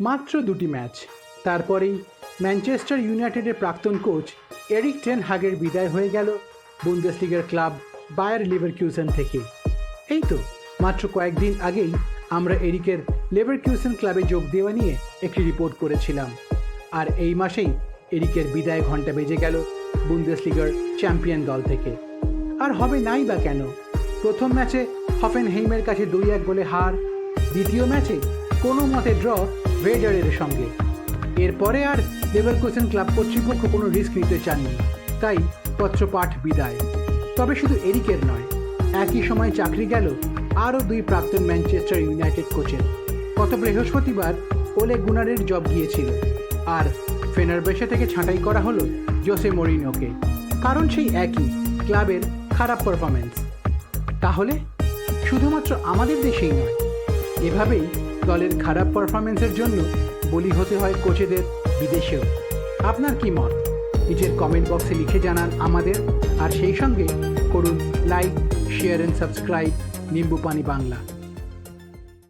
মাত্র দুটি ম্যাচ। তারপরেই ম্যানচেস্টার ইউনাইটেডের প্রাক্তন কোচ এরিক টেন হাগের বিদায় হয়ে গেল বুন্দেসলিগার ক্লাব বায়ার লিভারকিউসেন থেকে। এই তো, মাত্র কয়েকদিন আগেই আমরা এরিকের লেভারকিউসেন ক্লাবে যোগ দেওয়া নিয়ে একটি রিপোর্ট করেছিলাম। আর এই মাসেই এরিকের বিদায় ঘণ্টা বেজে গেল বুন্দেসলিগার চ্যাম্পিয়ন দল থেকে। আর হবে নাই বা কেন? প্রথম ম্যাচে হফেন হেইমের কাছে দুই এক গোলে হার, দ্বিতীয় ম্যাচে কোনো মতে ড্র ভেডারের সঙ্গে। এরপরে আর লেভারকুসেন ক্লাব কর্তৃপক্ষ কোনো রিস্ক নিতে চাননি। তাই পত্রপাঠ বিদায়। তবে শুধু এরিকের নয়, একই সময় চাকরি গেল আরও দুই প্রাক্তন ম্যানচেস্টার ইউনাইটেড কোচের। গত বৃহস্পতিবার ওলে গুনারের জব গিয়েছিল। আর ফেনার ফেনারবেশে থেকে ছাঁটাই করা হলো জোসে মরিনোকে কারণ সেই একই ক্লাবের খারাপ পারফরমেন্স তাহলে শুধুমাত্র আমাদের দেশেই নয় এভাবেই দলের খারাপ পারফরমেন্সের জন্য বলি হতে হয় কোচেদের বিদেশেও। আপনার কি মত? নিজের কমেন্ট বক্সে লিখে জানান আমাদের। আর সেই সঙ্গে করুন like share and subscribe Nimbupani Bangla.